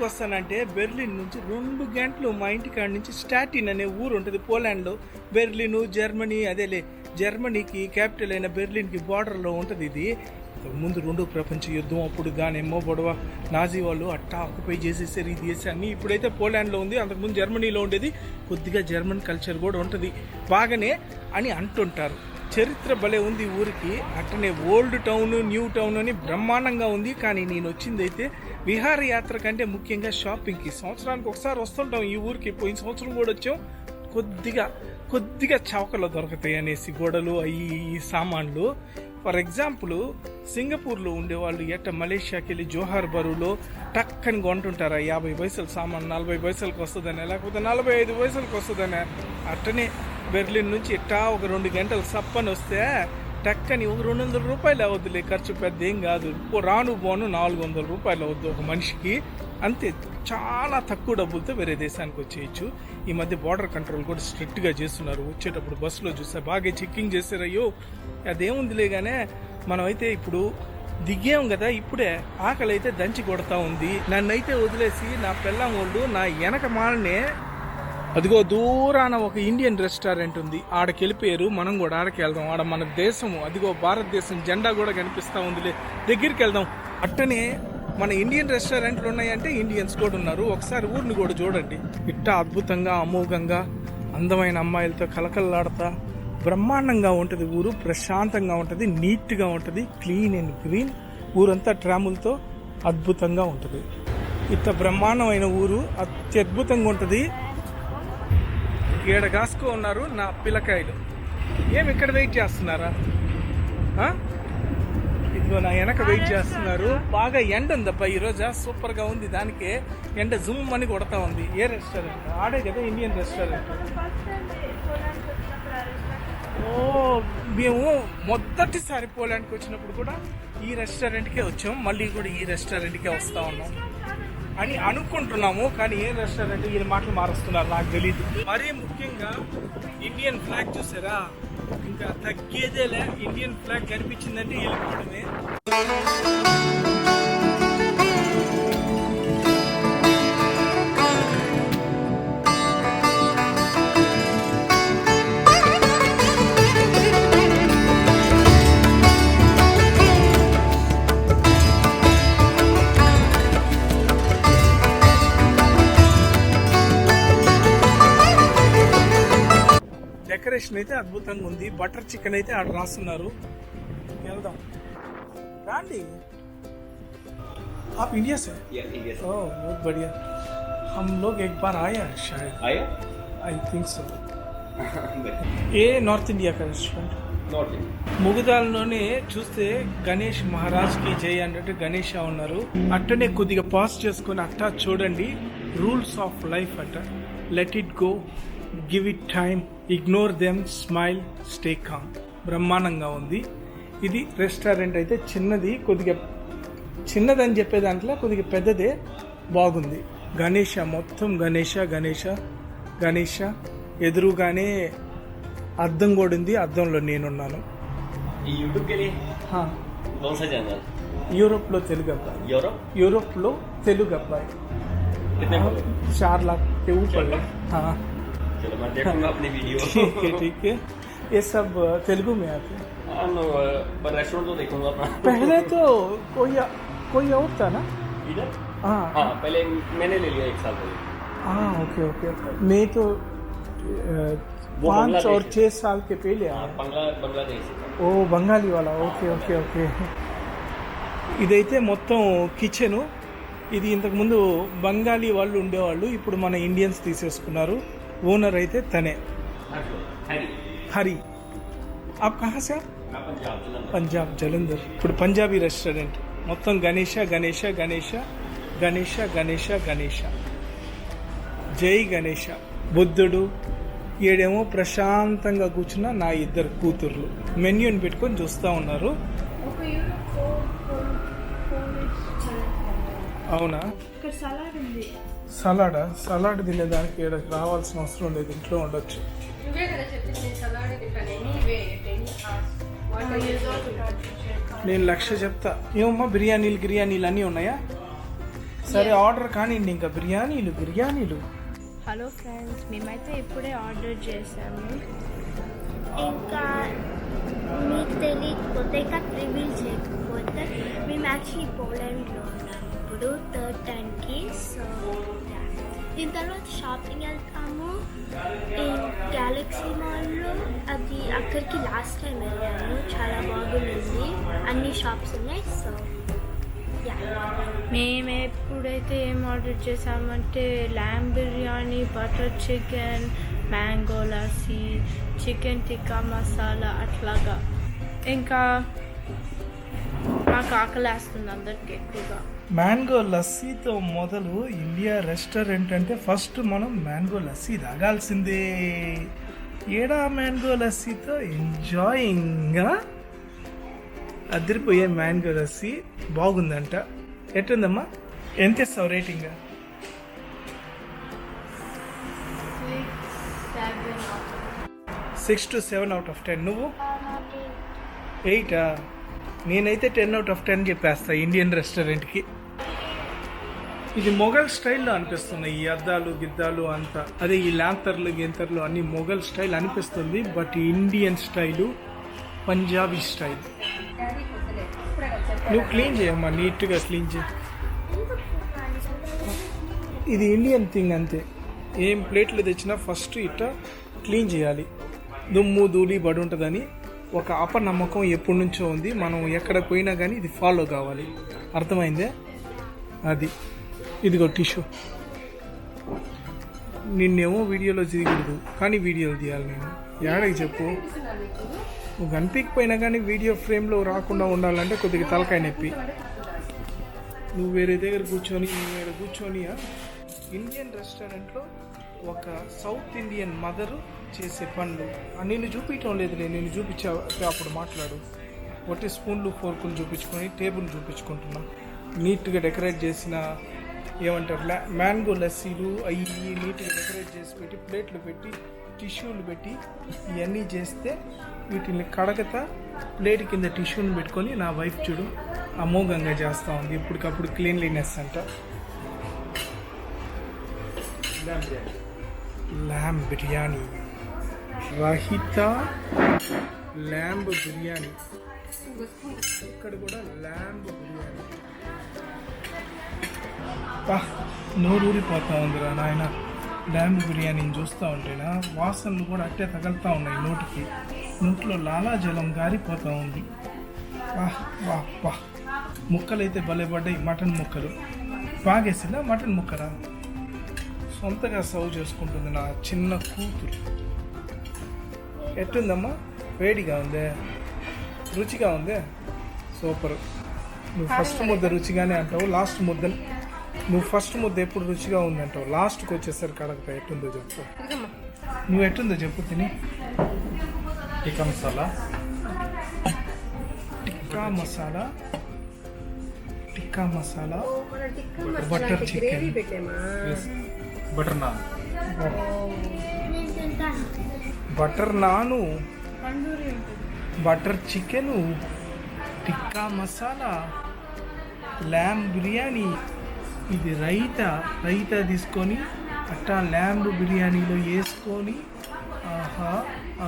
ఎందుకు వస్తానంటే బెర్లిన్ నుంచి రెండు గంటలు మా ఇంటికాడ నుంచి స్టాటిన్ అనే ఊరు ఉంటుంది పోలాండ్లో. బెర్లిన్ జర్మనీ అదేలే జర్మనీకి క్యాపిటల్ అయిన బెర్లిన్కి బార్డర్లో ఉంటుంది ఇది. ముందు రెండో ప్రపంచ యుద్ధం అప్పుడు గానేమో గొడవ. నాజీ వాళ్ళు అట్టా ఆక్యుపై చేసేసారు ఇది దేశాన్ని. ఇప్పుడైతే పోలాండ్లో ఉంది అంతకుముందు జర్మనీలో ఉండేది. కొద్దిగా జర్మన్ కల్చర్ కూడా ఉంటుంది. బాగానే అని అంటుంటారు. చరిత్ర భలే ఉంది ఊరికి. అట్టనే ఓల్డ్ టౌన్ న్యూ టౌన్ అని బ్రహ్మాండంగా ఉంది. కానీ నేను వచ్చింది అయితే విహారయాత్ర కంటే ముఖ్యంగా షాపింగ్కి సంవత్సరానికి ఒకసారి వస్తుంటాం ఈ ఊరికి. పోయిన సంవత్సరం కూడా వచ్చాం. కొద్దిగా కొద్దిగా చౌకలో దొరుకుతాయి అనేసి గోడలు అవి ఈ సామాన్లు. ఫర్ ఎగ్జాంపుల్ సింగపూర్లో ఉండేవాళ్ళు ఎట్ట మలేషియాకి వెళ్ళి జోహార్ బరువులో టక్కని కొంటుంటారా. యాభై పైసలు సామాన్ నలభై పైసలకు వస్తుందనే లేకపోతే నలభై ఐదు పైసలకు వస్తుందనే. అట్టనే బెర్లిన్ నుంచి ఇట్టా ఒక రెండు గంటలు సప్పని వస్తే టక్కని రెండు వందల రూపాయలు అవద్దులే ఖర్చు పెద్ద ఏం కాదు. రాను పోను నాలుగు వందల రూపాయలు అవద్దు ఒక మనిషికి. అంతే చాలా తక్కువ డబ్బులతో వేరే దేశానికి వచ్చేయచ్చు. ఈ మధ్య బార్డర్ కంట్రోల్ కూడా స్ట్రిక్ట్గా చేస్తున్నారు. వచ్చేటప్పుడు బస్సులో చూస్తే బాగా చెక్కింగ్ చేశారు అదేముందిలే కానీ మనమైతే ఇప్పుడు దిగాం కదా ఇప్పుడే ఆకలి అయితే దంచి కొడతా ఉంది. నన్నైతే వదిలేసి నా పిల్లం వాళ్ళు నా వెనక మాలనే అదిగో దూరాన ఒక ఇండియన్ రెస్టారెంట్ ఉంది. ఆడకి వెళ్ళిపోయారు మనం కూడా ఆడకి వెళ్దాం ఆడ మన దేశము. అదిగో భారతదేశం జెండా కూడా కనిపిస్తూ ఉందిలే. దగ్గరికి వెళ్దాం. అట్టనే మన ఇండియన్ రెస్టారెంట్లు ఉన్నాయంటే ఇండియన్స్ కూడా ఉన్నారు. ఒకసారి ఊరిని కూడా చూడండి. ఇట్ట అద్భుతంగా అమోఘంగా అందమైన అమ్మాయిలతో కలకల్లాడతా బ్రహ్మాండంగా ఉంటుంది ఊరు. ప్రశాంతంగా ఉంటుంది. నీట్గా ఉంటుంది. Clean and green. ఊరంతా ట్రాములతో అద్భుతంగా ఉంటుంది. ఇంత బ్రహ్మాండమైన ఊరు. అత్యద్భుతంగా ఉంటుంది. ఏడ కాసుకో ఉన్నారు నా పిల్లకాయలు. ఏమి ఇక్కడ వెయిట్ చేస్తున్నారా? ఇదిగో నా వెనక వెయిట్ చేస్తున్నారు. బాగా ఎండ ఉందబ్బా ఈ సూపర్గా ఉంది దానికే. ఎండ జూమ్ అని కొడతా ఉంది. ఏ రెస్టారెంట్? ఆడే కదా ఇండియన్ రెస్టారెంట్. ఓ మేము మొదటిసారి పోలాండ్కి వచ్చినప్పుడు కూడా ఈ రెస్టారెంట్కే వచ్చాం. మళ్ళీ కూడా ఈ రెస్టారెంట్కే వస్తా ఉన్నాం. అని అనుకుంటున్నాము కానీ ఏ రెస్టారెంట్ ఈయన మాటలు మారుస్తున్నారు నాకు తెలియదు మరీ ముఖ్యంగా ఇండియన్ ఫ్లాగ్ చూసారా? ఇంకా తగ్గేదేలే ఇండియన్ ఫ్లాగ్ కనిపించిందంటే వెళ్ళిపోవడమే. డెకరేషన్ అయితే అద్భుతంగా ఉంది బటర్ చికెన్ అయితే ఆడ రాస్తున్నారు వెళ్దాం రాండి आप इंडिया से या इंडिया से ओह बहुत बढ़िया हम लोग एक बार आए हैं शायद आया I think so a north India का रेस्टोरेंट नॉट ముగుదాల్లోనే చూస్తే గణేష్ మహారాజ్ కి జై అన్నట్టు గణేష్ ఉన్నారు అట్టనే కొద్దిగా పాస్ చేసుకొని అట్టా చూడండి రూల్స్ ఆఫ్ లైఫ్ అట్ట let it go Give it time ignore them smile stay calm బ్రహ్మాండంగా ఉంది ఇది రెస్టారెంట్ అయితే చిన్నది కొద్దిగా చిన్నదని చెప్పే దాంట్లో కొద్దిగా పెద్దదే బాగుంది గణేష మొత్తం గణేష గణేష గణేష ఎదురుగానే అద్దం కూడా ఉంది అద్దంలో నేనున్నాను यूट्यूब के लिए హా, कौन सा चैनल యూరోప్లో తెలుగు అబ్బాయి यूरोप యూరోప్లో తెలుగు అబ్బాయి कितने follow? चार लाख के ऊपर है हाँ चलो मैं देखूंगा अपनी वीडियो ठीक है ठीक है ये सब अ, तेलुगु में आते हैं हाँ, नो, पर रेस्टोरेंट तो देखूंगा अपना पहले तो कोई कोई और था ना इधर हाँ हाँ पहले मैंने ले लिया एक साल पहले हाँ ओके ओके मैं तो अ, वो पाँच बांग्लादेश और है। छः साल के पहले हाँ, आया बंगला बांग्लादेश से था। ఓ బెంగాలీ వాళ్ళ ఓకే ఓకే ఓకే ఇదైతే మొత్తం కిచెను ఇది ఇంతకుముందు బెంగాలీ వాళ్ళు ఉండేవాళ్ళు ఇప్పుడు మన ఇండియన్స్ తీసేసుకున్నారు ఓనర్ అయితే తనే हैरी హరి ఆప్ కహా సే ఆప్? मैं पंजाब जलंधर పంజాబ్ జలంధర్ ఇప్పుడు పంజాబీ రెస్టారెంట్ మొత్తం గణేష గణేష గణేష గణేష గణేష గణేష జై గణేష బుద్ధుడు ఈడేమో ప్రశాంతంగా కూర్చున్న నా ఇద్దరు కూతుర్లు మెన్యూని పెట్టుకొని చూస్తూ ఉన్నారు ఒక యూరో ఫోర్ ఫోర్ ఫోర్ అవునా ఇక్కడ సలాడ్ ఉంది సలాడా సలాడ్ తినేదానికి ఈడకి రావాల్సిన అవసరం లేదు ఇంట్లో ఉండొచ్చు. చెప్పింది నేను లక్ష చెప్తా. ఏమమ్మా బిర్యానీలు గిర్యానీలు అన్నీ ఉన్నాయా? సరే ఆర్డర్ కానివ్వండి ఇంకా. బిర్యానీలు బిర్యానీలు హలో ఫ్రెండ్స్ మేమైతే ఇప్పుడే ఆర్డర్ చేసాము. ఇంకా మీకు తెలియకపోతే ఇంకా రివీల్ చేయకపోతే మేము యాక్చువల్లీ పోలాండ్లో ఉన్నాము. ఇప్పుడు థర్డ్ టైంకి దీని తర్వాత షాపింగ్ వెళ్తాము గ్యాలక్సీ మాల్లో అది అక్కడికి లాస్ట్ టైం వెళ్ళాము. చాలా బాగుంది. అన్ని షాప్స్ ఉన్నాయి. సో మేము ఎప్పుడైతే ఏం ఆర్డర్ చేసామంటే lamb biryani butter chicken mango lassi chicken tikka masala అట్లాగా. ఇంకా నాకు ఆకలేస్తుంది అందరికి ఎక్కువగా. మ్యాంగో లస్సీతో మొదలు ఇండియా రెస్టారెంట్ అంటే ఫస్ట్ మనం మ్యాంగో లస్సీ తాగాల్సిందే. ఏడా మ్యాంగో లస్సీతో ఎంజాయింగ్ అదిరిపోయే మ్యాంగో లస్సీ బాగుందంట. ఎట్టుందమ్మా? ఎంత ఇస్తావు rating? Six to seven out of ten. నువ్వు? ఎయిటా? నేనైతే టెన్ అవుట్ ఆఫ్ టెన్ చెప్పేస్తా ఇండియన్ రెస్టారెంట్కి. ఇది మొఘల్ స్టైల్లో అనిపిస్తుంది. ఈ అద్దాలు గిద్దాలు అంతా. అదే ఈ ల్యాంతర్లు గింతర్లు అన్ని మొఘల్ స్టైల్ అనిపిస్తుంది. But Indian style Punjabi style. నువ్వు క్లీన్ చేయమ్మా నీట్గా క్లీన్ చేయి. ఇది ఇండియన్ థింగ్ అంతే. ఏం ప్లేట్లు తెచ్చినా ఫస్ట్ ఇట్లా క్లీన్ చేయాలి. దుమ్ము ధూళి బడి ఉంటుందని ఒక అపనమ్మకం ఎప్పటి నుంచో ఉంది. మనం ఎక్కడ పోయినా కానీ ఇది ఫాలో కావాలి. అర్థమైందే? అది. ఇదిగో టిష్యూ. నిన్నేమో వీడియోలో తీయకూడదు కానీ వీడియోలు తీయాలి నేను. ఏడకి చెప్పు? నువ్వు కనిపించకపోయినా కానీ వీడియో ఫ్రేమ్లో రాకుండా ఉండాలంటే కొద్దిగా తలకాయ నొప్పి. నువ్వు వేరే దగ్గర కూర్చొని నేను వేరే కూర్చొని ఇండియన్ రెస్టారెంట్లో ఒక సౌత్ ఇండియన్ మదరు చేసే పనులు నేను చూపించడం లేదులే నేను చూపించే అప్పుడు మాట్లాడు. ఒకటి స్పూన్లు ఫోర్కులు చూపించుకొని టేబుల్ చూపించుకుంటున్నా. నీట్గా డెకరేట్ చేసిన ఏమంటారు? మ్యాంగో లస్సీలు అవి నీట్గా డెకరేట్ చేసి పెట్టి ప్లేట్లు పెట్టి టిష్యూలు పెట్టి ఇవన్నీ చేస్తే వీటిని కడగత ప్లేట్ కింద టిష్యూని పెట్టుకొని నా వైఫ్ చూడు అమోఘంగా చేస్తూ ఉంది. ఇప్పటికప్పుడు క్లీన్లీనెస్ అంట. ల్యాంబ్ బిర్యానీ. రహిత ల్యాంబ్ బిర్యానీ. ఇక్కడ కూడా ల్యాంబ్ బిర్యానీ. నోరూరిపోతా ఉందిరా నాయన. డ్యామ్ బిర్యానీని చూస్తూ ఉంటేనా? వాసనలు కూడా అట్టే తగులుతూ ఉన్నాయి నోటికి. నోట్లో లాలాజలం గారిపోతూ ఉంది. వా వాహ్ వాహ్ ముక్కలైతే భలే పడ్డాయి మటన్ ముక్కలు. బాగేసిందా మటన్ ముక్కరా సొంతగా సర్వ్ చేసుకుంటుంది నా చిన్న కూతురు. ఎట్టుందమ్మా? వేడిగా ఉందే? రుచిగా ఉందే? సూపర్. నువ్వు ఫస్ట్ ముద్ద రుచిగానే అంటావు లాస్ట్ ముద్ద నువ్వు ఫస్ట్ ముద్ద ఎప్పుడు రుచిగా ఉంది అంటావు లాస్ట్కి వచ్చేసరికి అడగతా ఎట్టుందో చెప్పు. నువ్వు ఎట్టుందో చెప్పు తిని. Tikka masala. Tikka masala. Tikka masala. Butter chicken. Butter naan. Butter naan. Butter chicken. Tikka masala. Lamb biryani. ఇది రైతా రైతా తీసుకొని అట్టా ల్యాంబ్ బిర్యానీలో వేసుకొని ఆహా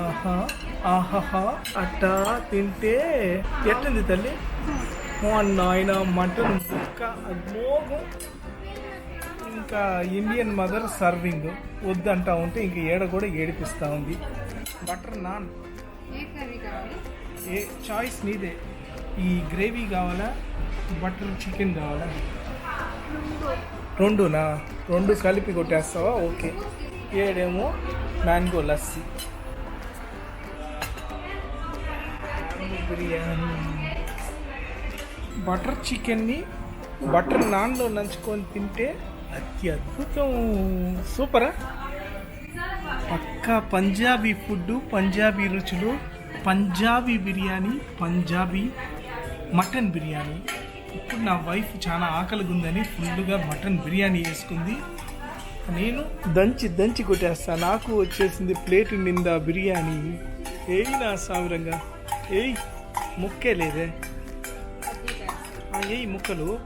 ఆహా ఆహాహా అట్టా తింటే ఎట్టుంది తల్లి? నాయన మటన్ ముక్క అమోఘం ఇంకా ఇండియన్ మదర్ సర్వింగ్ వద్దంటా ఉంటే ఇంక ఏడ కూడా ఏడిపిస్తూ ఉంది. Butter non. ఏ చాయిస్ నీదే. ఈ గ్రేవీ కావాలా? బటర్ చికెన్ కావాలా? రెండునా? రెండు కలిపి కొట్టేస్తావా? ఓకే. ఏడేమో? మ్యాంగో లస్సీ. బిర్యానీ. బటర్ చికెన్ని బటర్ నాన్లో నంచుకొని తింటే అతి అద్భుతం సూపరా? పక్కా పంజాబీ ఫుడ్ పంజాబీ రుచులు పంజాబీ బిర్యానీ పంజాబీ మటన్ బిర్యానీ. ఇప్పుడు నా వైఫ్ చాలా ఆకలిగా ఉందని ఫుల్గా మటన్ బిర్యానీ వేసుకుంది. నేను దంచి దంచి కొట్టేస్తా. నాకు వచ్చేసింది ప్లేట్ నిండా బిర్యానీ. ఏయ్ నా సామిరంగా ఏయ్ ముక్కే లేదే. ఏయ్ ముక్కలు.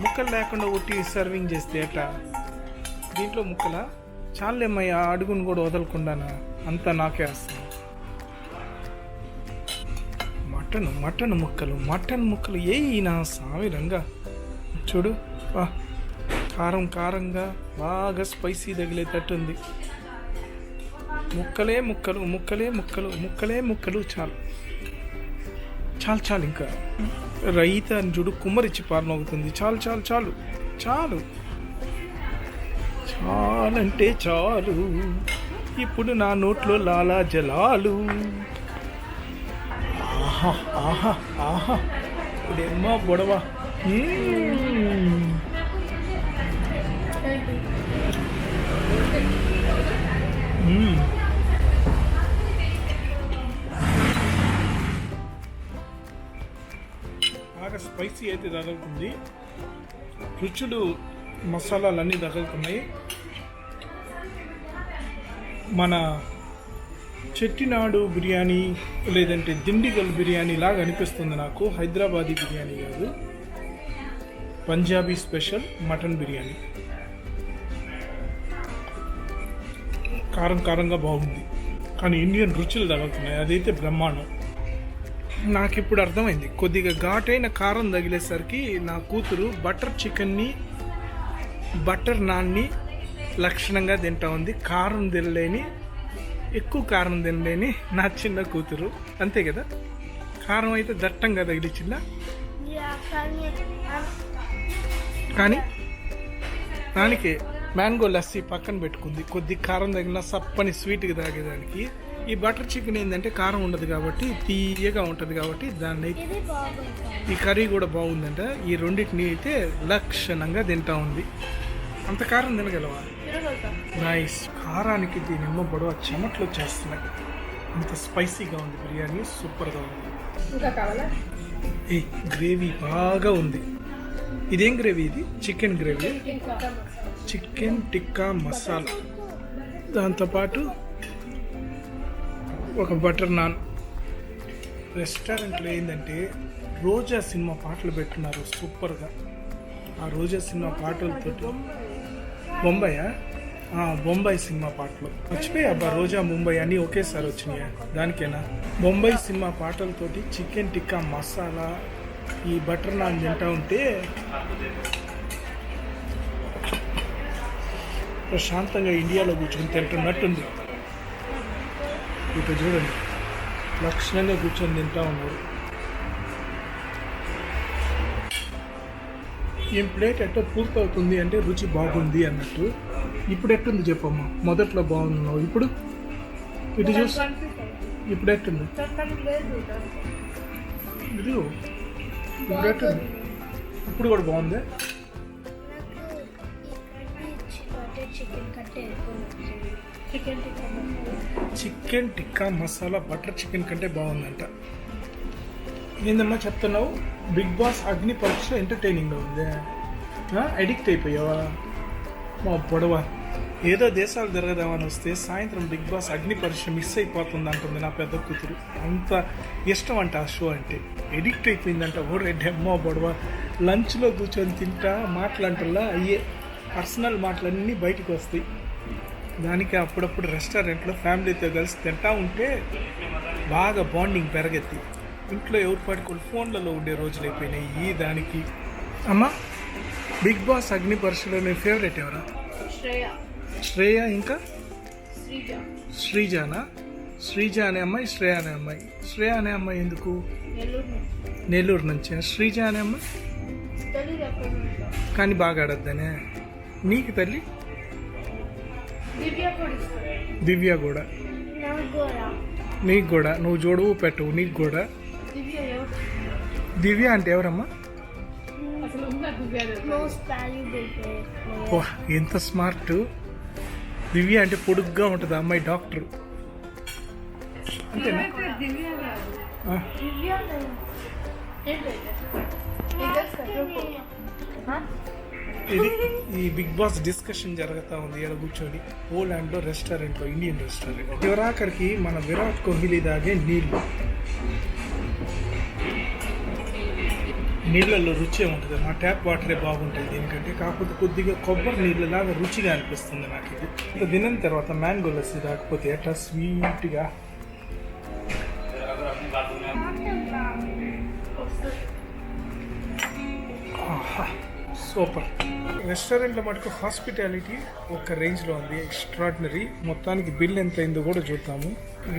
ముక్కలు లేకుండా ఒట్టి సర్వింగ్ చేస్తే ఎట్లా? దీంట్లో ముక్కల? చాలేమయ్యా ఆ అడుగును కూడా వదలకుండానా? అంతా నాకే వస్తుంది. మటన్ మటన్ ముక్కలు మటన్ ముక్కలు ఏ నా సావిరంగా చూడు వా కారం కారంగా బాగా స్పైసీ తగిలేటట్టుంది. ముక్కలే ముక్కలు ముక్కలే ముక్కలు ముక్కలే ముక్కలు చాలు. చాలు చాలు ఇంకా. రైత అని చూడు కుమ్మరిచ్చి పాలనవుతుంది చాలు చాలు చాలు చాలు. చాలంటే చాలు. ఇప్పుడు నా నోట్లో లాలా జలాలు ఆహా ఆహా ఆహా. ఇదేమ్మా గొడవ. బాగా స్పైసీ అయితే తగులుతుంది. రుచులు మసాలాలు అన్నీ తగులుతున్నాయి. మన చెట్టినాడు బిర్యానీ లేదంటే దిండిగల్ బిర్యానీ లాగా అనిపిస్తుంది నాకు. హైదరాబాదీ బిర్యానీ కాదు. Punjabi special mutton biryani. కారం కారంగా బాగుంది. కానీ ఇండియన్ రుచులు తగులుతున్నాయి. అదైతే బ్రహ్మాండం. నాకు ఇప్పుడు అర్థమైంది. కొద్దిగా ఘాటైన కారం తగిలేసరికి నా కూతురు బటర్ చికెన్ని బటర్ నాన్ని లక్షణంగా తింటా ఉంది. కారం తినలేని ఎక్కువ కారం తినలేని నా చిన్న కూతురు. అంతే కదా? కారం అయితే దట్టంగా తగిలిచ్చిందా యా కానీ కానీ దానికి మ్యాంగో లస్సీ పక్కన పెట్టుకుంది. కొద్ది కారం తగిన సప్పని స్వీట్గా తాగేదానికి ఈ బటర్ చికెన్ ఏంటంటే కారం ఉండదు కాబట్టి తీయగా ఉంటుంది కాబట్టి దాన్ని ఈ కర్రీ కూడా బాగుందంట. ఈ రెండింటిని అయితే లక్షణంగా తింటా ఉంది. అంత కారం తినగలవా? నైస్ కారానికి దీని నిమ్మ పొడవ చెమట్లు వచ్చేస్తున్నాయి అంత స్పైసీగా ఉంది. బిర్యానీ సూపర్గా ఉంది. ఏ గ్రేవీ బాగా ఉంది. ఇదేం గ్రేవీ ఇది? Chicken gravy. Chicken tikka masala. దాంతోపాటు ఒక బటర్ నాన్. రెస్టారెంట్లో ఏంటంటే రోజా సినిమా పాటలు పెట్టున్నారు సూపర్గా. ఆ రోజా సినిమా పాటలతో బొంబాయా? బొంబాయి సినిమా పాటలు. మర్చిపోయా? అబ్బా రోజా ముంబై అన్నీ ఒకేసారి వచ్చినాయా? దానికేనా? బొంబాయి సినిమా పాటలతోటి చికెన్ టిక్కా మసాలా ఈ బటర్ నాన్ తింటా ఉంటే ప్రశాంతంగా ఇండియాలో కూర్చొని తింటున్నట్టుంది. ఇక చూడండి. లక్షణంగా కూర్చొని తింటా ఉన్నారు. ఏం ప్లేట్ ఎట్టో పూర్తవుతుంది అంటే రుచి బాగుంది అన్నట్టు. ఇప్పుడు ఎట్టుంది చెప్పమ్మా? మొదట్లో బాగున్నావు. ఇప్పుడు? ఇటు చూసి ఇప్పుడు ఎట్టుంది? ఇది ఇప్పుడు ఎట్టుంది? ఇప్పుడు కూడా బాగుంది? Chicken tikka masala butter chicken కంటే బాగుందంట. ఏందమ్మా చెప్తున్నావు? బిగ్ బాస్ అగ్ని పరీక్ష ఎంటర్టైనింగ్గా ఉంది? అడిక్ట్ అయిపోయావా? మా పొడవ ఏదో దేశాలు తిరగదామని వస్తే సాయంత్రం బిగ్ బాస్ అగ్ని పరీక్ష మిస్ అయిపోతుంది అంటుంది నా పెద్ద కూతురు. అంత ఇష్టం అంట ఆ షో అంటే. ఎడిక్ట్ అయిపోయిందంట. ఓ రెడ్డి అమ్మ పొడవ లంచ్లో కూర్చొని తింటా మాటలంటల్లా అయ్యే పర్సనల్ మాటలన్నీ బయటకు వస్తాయి. దానికి అప్పుడప్పుడు రెస్టారెంట్లో ఫ్యామిలీతో కలిసి తింటా ఉంటే బాగా బాండింగ్ పెరగెత్తి. ఇంట్లో ఎవరు పడుకోవాలి ఫోన్లలో ఉండే రోజులు అయిపోయినాయి. ఈ దానికి అమ్మా బిగ్ బాస్ అగ్ని పరీక్షలో నీ ఫేవరెట్ ఎవరా? శ్రేయ. శ్రేయ ఇంకా? శ్రీజ. శ్రీజానా? శ్రీజ అనే అమ్మాయి శ్రేయ అనే అమ్మాయి. శ్రేయ అనే అమ్మాయి ఎందుకు? నెల్లూరు నుంచి. శ్రీజ అనే అమ్మాయి? కానీ బాగా ఆడద్దనే? నీకు తల్లి? దివ్య కూడా నీకు కూడా. నువ్వు చూడవు పెట్టవు నీకు కూడా. దివ్య అంటే ఎవరమ్మా? ఎంత స్మార్ట్. దివ్య అంటే పొడుగ్గా ఉంటుంది అమ్మాయి డాక్టర్. అంతేనా? ఇది ఈ బిగ్ బాస్ డిస్కషన్ జరుగుతూ ఉంది. ఇక్కడ కూర్చొని పోలాండ్లో రెస్టారెంట్లో ఇండియన్ రెస్టారెంట్ చివరాఖరికి మన విరాట్ కోహ్లీ దాగే నీళ్ళు. నీళ్ళల్లో రుచి ఉంటుంది మా ట్యాప్ వాటరే బాగుంటుంది దీనికంటే కాకపోతే కొద్దిగా కొబ్బరి నీళ్ళలాగా రుచిగా అనిపిస్తుంది నాకు ఇది ఇంకా తినిన తర్వాత మ్యాంగో లస్సీ రాకపోతే ఎట్లా స్వీట్గా సూపర్. రెస్టారెంట్లో మటుకు హాస్పిటాలిటీ ఒక రేంజ్లో ఉంది ఎక్స్ట్రాడినరీ మొత్తానికి బిల్ ఎంత అయిందో కూడా చూద్దాము.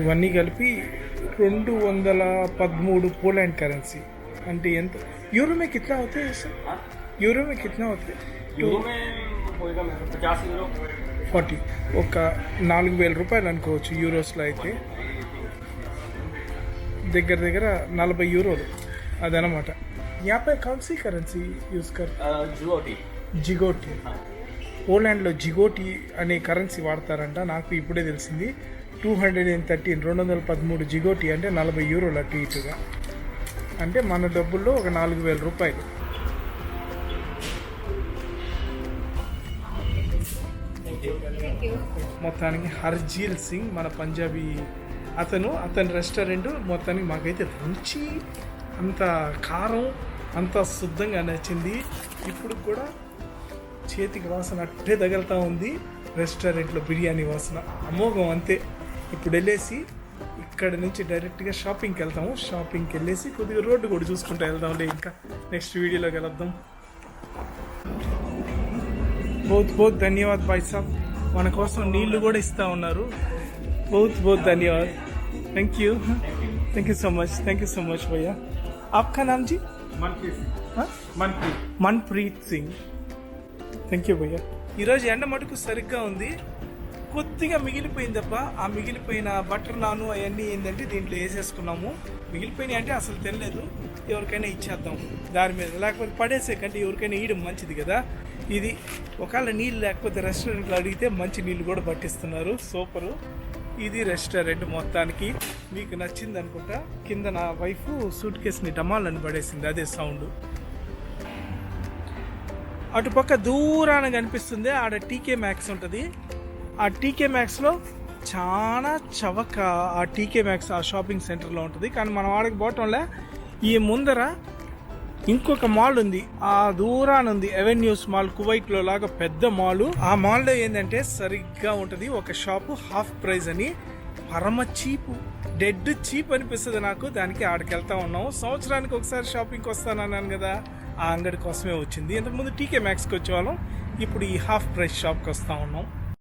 ఇవన్నీ కలిపి రెండు వందల పదమూడు పోలాండ్ కరెన్సీ. అంటే ఎంత యూరో में कितना होते हैं सर యూరో में कितना होते हैं यूरो में होएगा मेरे पचास यूरो ఫార్టీ ఒక నాలుగు వేల రూపాయలు అనుకోవచ్చు యూరోస్లో అయితే దగ్గర దగ్గర నలభై యూరోలు అదనమాట యాభై కౌన్సీ కరెన్సీ యూస్ కర్ जुओटी జిగోటి పోలాండ్లో జిగోటి అనే కరెన్సీ వాడతారంట నాకు ఇప్పుడే తెలిసింది టూ హండ్రెడ్ అండ్ థర్టీన్ రెండు వందల పదమూడు జిగోటి అంటే నలభై యూరోలు అటు ఇటుగా అంటే మన డబ్బుల్లో ఒక నాలుగు వేల రూపాయలు. మొత్తానికి హర్జీల్ సింగ్ మన పంజాబీ అతను అతని రెస్టారెంట్ మొత్తానికి మాకైతే రుచి అంత కారం అంత శుద్ధంగా నచ్చింది. ఇప్పుడు కూడా చేతికి వాసన అట్టే తగులుతూ ఉంది. రెస్టారెంట్లో బిర్యానీ వాసన అమోఘం అంతే. ఇప్పుడు వెళ్ళేసి ఇక్కడ నుంచి డైరెక్ట్గా షాపింగ్కి వెళ్తాము షాపింగ్కి వెళ్ళేసి కొద్దిగా రోడ్డు కూడా చూసుకుంటూ వెళ్దాంలే ఇంకా నెక్స్ట్ వీడియోలో కలుద్దాం బహుత్ బహుత్ ధన్యవాద్ భాయ్ సాబ్ మన కోసం నీళ్లు కూడా ఇస్తా ఉన్నారు బహుత్ బహుత్ ధన్యవాద్ thank you thank you so much thank you so much భయ్యా आपका नाम जी మన్ప్రీత్ हाँ? మన్ప్రీత్ మన్ప్రీత్ సింగ్ థ్యాంక్ యూ భయ్యా ఈరోజు ఎండ మటుకు సరిగ్గా ఉంది కొద్దిగా మిగిలిపోయింది తప్ప ఆ మిగిలిపోయిన బటర్ నాను అవన్నీ ఏంటంటే దీంట్లో వేసేసుకున్నాము. మిగిలిపోయినాయి అంటే అసలు తెలియదు ఎవరికైనా ఇచ్చేద్దాం. దాని మీద లేకపోతే పడేసే కంటే ఎవరికైనా ఇయడం మంచిది కదా. ఇది ఒకవేళ నీళ్ళు లేకపోతే రెస్టారెంట్లో అడిగితే మంచి నీళ్ళు కూడా పట్టిస్తున్నారు. సూపరు. ఇది రెస్టారెంట్ మొత్తానికి. మీకు నచ్చింది అనుకుంటా. కింద నా వైఫ్ సూట్ కేసుని డమాలని పడేసింది. అదే సౌండ్ అటుపక్క దూరాన కనిపిస్తుంది. ఆడ టీకే మ్యాక్స్ ఉంటుంది. ఆ టీకే మ్యాక్స్లో చాలా చవక ఆ టీకే మ్యాక్స్ ఆ షాపింగ్ సెంటర్లో ఉంటుంది. కానీ మనం ఆడకి పోవటంలే. ఈ ముందర ఇంకొక మాల్ ఉంది. ఆ దూరాన ఉంది. ఎవెన్యూస్ మాల్ కువైట్లో లాగా పెద్ద మాల్ ఆ మాల్లో ఏంటంటే సరిగ్గా ఉంటుంది. ఒక షాపు హాఫ్ ప్రైస్ అని. పరమ చీపు. డెడ్ చీప్ అనిపిస్తుంది నాకు. దానికి ఆడికి వెళ్తా ఉన్నాము. సంవత్సరానికి ఒకసారి షాపింగ్కి వస్తానన్నాను కదా. ఆ అంగడి కోసమే వచ్చింది. ఇంతకుముందు టీకే మ్యాక్స్కి వచ్చేవాళ్ళం. ఇప్పుడు ఈ హాఫ్ ప్రైస్ షాప్కి వస్తూ ఉన్నాం.